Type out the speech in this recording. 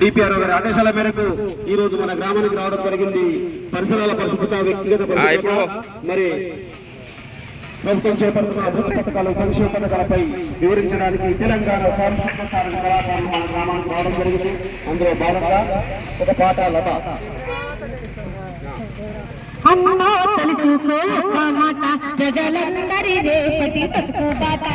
DPRO గారి ఆదేశాల మేరకు ఈ రోజు మన గ్రామానికి రావడం జరిగింది. పరిసరాల పరిశుభ్రత వ్యక్తిగత మరి ప్రభుత్వం చేపడుతున్న అభివృద్ధి పథకాలు సంక్షేమ పథకాలపై వివరించడానికి తెలంగాణ సాంస్కృతిక కళాకారులు మన గ్రామానికి రావడం జరిగింది. అందులో భాగంగా ఒక పాట లత. అమ్మో తెలుసుకో ఒక్క మాట. ప్రజలందరి రేపటి బతుకు బాట.